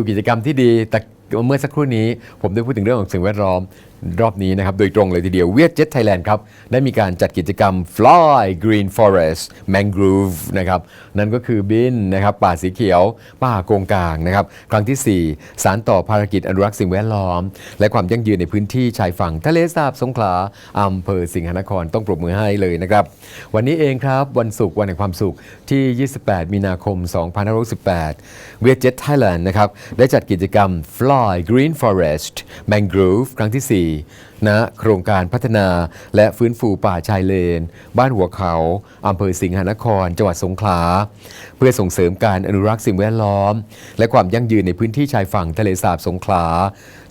ดูกิจกรรมที่ดีแต่เมื่อสักครู่นี้ผมได้พูดถึงเรื่องของสิ่งแวดล้อม รอบนี้นะครับ โดยตรงเลยทีเดียวเวียดเจ็ตไทยแลนด์ครับ ได้มีการจัดกิจกรรม Fly Green Forest Mangrove นะครับ นั่นก็คือบินนะครับ ป่าสีเขียว ป่าโกงกางนะครับ ครั้งที่ 4 สารต่อภารกิจอนุรักษ์สิ่งแวดล้อม และความยั่งยืนในพื้นที่ชายฝั่งทะเลสาบสงขลาอำเภอสิงหนครต้องปรบมือให้เลยนะครับ วันนี้เองครับวันศุกร์วันแห่งความสุขที่ 28 มีนาคม 2568เวียดเจ็ตไทยแลนด์นะครับได้จัดกิจกรรม Fly Green Forest Mangrove ครั้งที่ 4ณโครงการพัฒนาและฟื้นฟูป่าชายเลน บ้านหัวเขาอำเภอสิงหนคร จังหวัดสงขลา เพื่อส่งเสริมการอนุรักษ์สิ่งแวดล้อม และความยั่งยืนในพื้นที่ชายฝั่งทะเลสาบสงขลา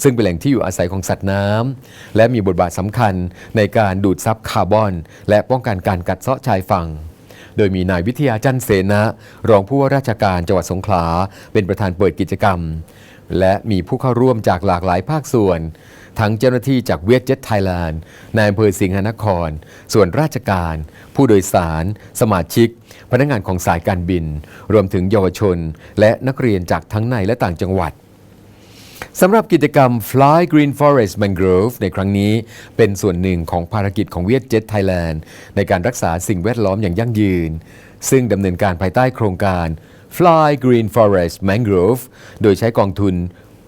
ซึ่งเป็นแหล่งที่อยู่อาศัยของสัตว์น้ำและมีบทบาทสำคัญในการดูดซับคาร์บอน และป้องกันการกัดเซาะชายฝั่งโดยมีนายวิทยาจันเสนะ รองผู้ว่าราชการจังหวัดสงขลา เป็นประธานเปิดกิจกรรม และมีผู้เข้าร่วมจากหลากหลายภาคส่วน ทั้งเจ้าหน้าที่จากเวียดเจ็ตไทยแลนด์นายอำเภอสิงหนคร ส่วนราชการ ผู้โดยสาร สมาชิก พนักงานของสายการบิน รวมถึงเยาวชน และนักเรียนจากทั้งในและต่างจังหวัดสำหรับกิจกรรม Fly Green Forest Mangrove ในครั้งนี้เป็นส่วนหนึ่งของภารกิจของเวียดเจ็ตไทยแลนด์ในการรักษาสิ่งแวดล้อมอย่างยั่งยืน ซึ่งดำเนินการภายใต้โครงการ Fly Green Forest Mangrove โดยใช้กองทุน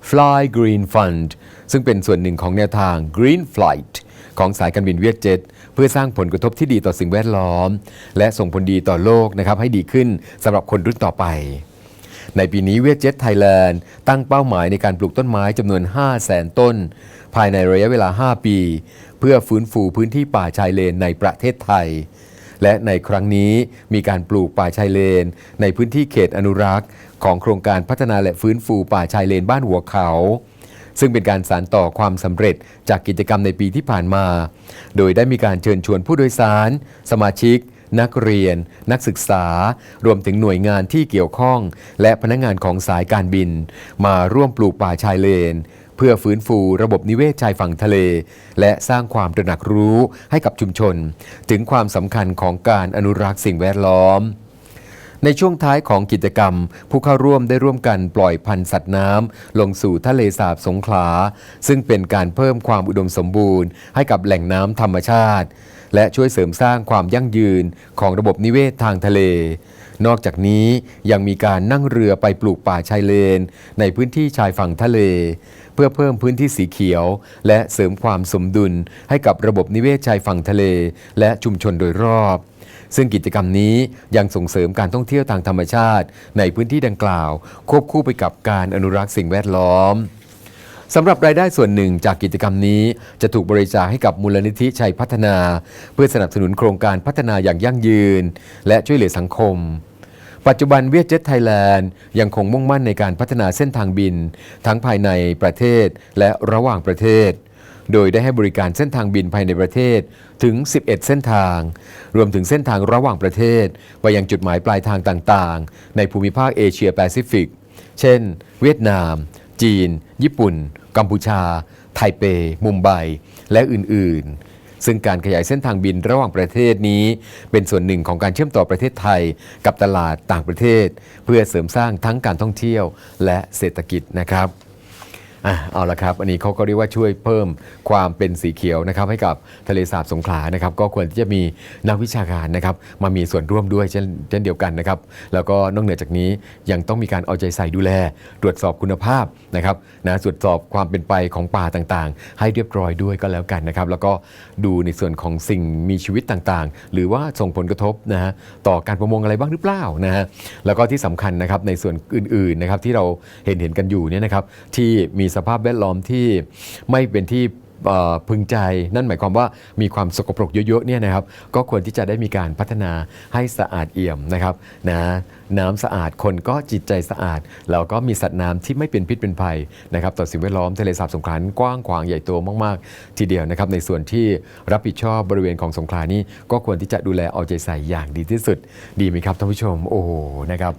Fly Green Fund ซึ่งเป็นส่วนหนึ่งของแนวทาง Green Flight ของสายการบินเวียดเจ็ตเพื่อสร้างผลกระทบที่ดีต่อสิ่งแวดล้อม และส่งผลดีต่อโลกนะครับให้ดีขึ้นสำหรับคนรุ่นต่อไป ในปีนี้เวียดเจ็ตไทยแลนด์ตั้งเป้าหมายในการปลูกต้นไม้จำนวน 5 0 0แสนต้น ภายในระยะเวลา 5 ปี เพื่อฟื้นฟูพื้นที่ป่าชายเลนในประเทศไทย และในครั้งนี้มีการปลูกป่าชายเลน ในพื้นที่เขตอนุรักษ์ ของโครงการพัฒนาและฟื้นฟูป่าชายเลนบ้านหัวเขา ซึ่งเป็นการสานต่อความสำเร็จจากกิจกรรมในปีที่ผ่านมา โดยได้มีการเชิญชวนผู้โดยสาร สมาชิกนักเรียน นักศึกษา รวมถึงหน่วยงานที่เกี่ยวข้อง และพนักงานของสายการบิน มาร่วมปลูกป่าชายเลน พื่อฟื้นฟูระบบนิเวศชายฝั่งทะเล และสร้างความตระหนักรู้ให้กับชุมชน ถึงความสำคัญของการอนุรักษ์สิ่งแวดล้อมในช่วงท้ายของกิจกรรม ผู้เข้าร่วมได้ร่วมกันปล่อยพันธุ์สัตว์น้ำลงสู่ทะเลสาบสงขลา ซึ่งเป็นการเพิ่มความอุดมสมบูรณ์ ให้กับแหล่งน้ำธรรมชาติ และช่วยเสริมสร้างความยั่งยืนของระบบนิเวศทางทะเล นอกจากนี้ยังมีการนั่งเรือไปปลูกป่าชายเลน ในพื้นที่ชายฝั่งทะเล เพื่อเพิ่มพื้นที่สีเขียว และเสริมความสมดุลให้กับระบบนิเวศชายฝั่งทะเล และชุมชนโดยรอบซึ่งกิจกรรมนี้ยังส่งเสริมการท่องเที่ยวทางธรรมชาติ ในพื้นที่ดังกล่าว ควบคู่ไปกับการอนุรักษ์สิ่งแวดล้อมสำหรับรายได้ส่วนหนึ่งจากกิจกรรมนี้จะถูกบริจาคให้กับมูลนิธิชัยพัฒนา เพื่อสนับสนุนโครงการพัฒนาอย่างยั่งยืน และช่วยเหลือสังคม ปัจจุบันเวียดเจ็ตไทยแลนด์ยังคงมุ่งมั่นในการพัฒนาเส้นทางบิน ทั้งภายในประเทศและระหว่างประเทศ โดยได้ให้บริการเส้นทางบินภายในประเทศถึง 11 เส้นทาง รวมถึงเส้นทางระหว่างประเทศ ไปยังจุดหมายปลายทางต่างๆ ในภูมิภาคเอเชียแปซิฟิก เช่น เวียดนาม จีน ญี่ปุ่น กัมพูชา ไทเป มุมไบ และอื่นๆ ซึ่งการขยายเส้นทางบินระหว่างประเทศนี้ เป็นส่วนหนึ่งของการเชื่อมต่อประเทศไทย กับตลาดต่างประเทศ เพื่อเสริมสร้างทั้งการท่องเที่ยวและเศรษฐกิจนะครับ อะเอาละครับ อันนี้เขาก็เรียกว่าช่วยเพิ่มความเป็นสีเขียวนะครับให้กับทะเลสาบสงขลานะครับก็ควรที่จะมีนักวิชาการนะครับมามีส่วนร่วมด้วยเช่นเช่นเดียวกันนะครับแล้วก็นอกเหนือจากนี้ยังต้องมีการเอาใจใส่ดูแล ตรวจสอบคุณภาพนะครับนะตรวจสอบความเป็นไปของป่าต่างๆ ให้เรียบร้อยด้วยก็แล้วกันนะครับแล้วก็ดูในส่วนของสิ่งมีชีวิตต่างๆ หรือว่าส่งผลกระทบนะฮะต่อการประมงอะไรบ้างหรือเปล่านะฮะแล้วก็ที่สำคัญนะครับในส่วนอื่นๆนะครับที่เราเห็นเห็นกันอยู่เนี่ยนะครับที่มีสภาพแวดล้อมที่ไม่เป็นที่พึงใจนั่นหมายความว่ามีความสกปรกเยอะๆเนี่ยนะครับก็ควรที่จะได้มีการพัฒนาให้สะอาดเอี่ยมนะครับนะน้ำสะอาดคนก็จิตใจสะอาด แล้วก็มีสัตว์น้ำที่ไม่เป็นพิษเป็นภัยนะครับต่อสิ่งแวดล้อมทะเลสาบสงขลากว้างขวางใหญ่โตมากๆ ทีเดียวนะครับในส่วนที่รับผิดชอบบริเวณของสงขลานี่ก็ควรที่จะดูแลเอาใจใส่อย่างดีที่สุด ดีไหมครับท่านผู้ชมโอ้โหนะครับ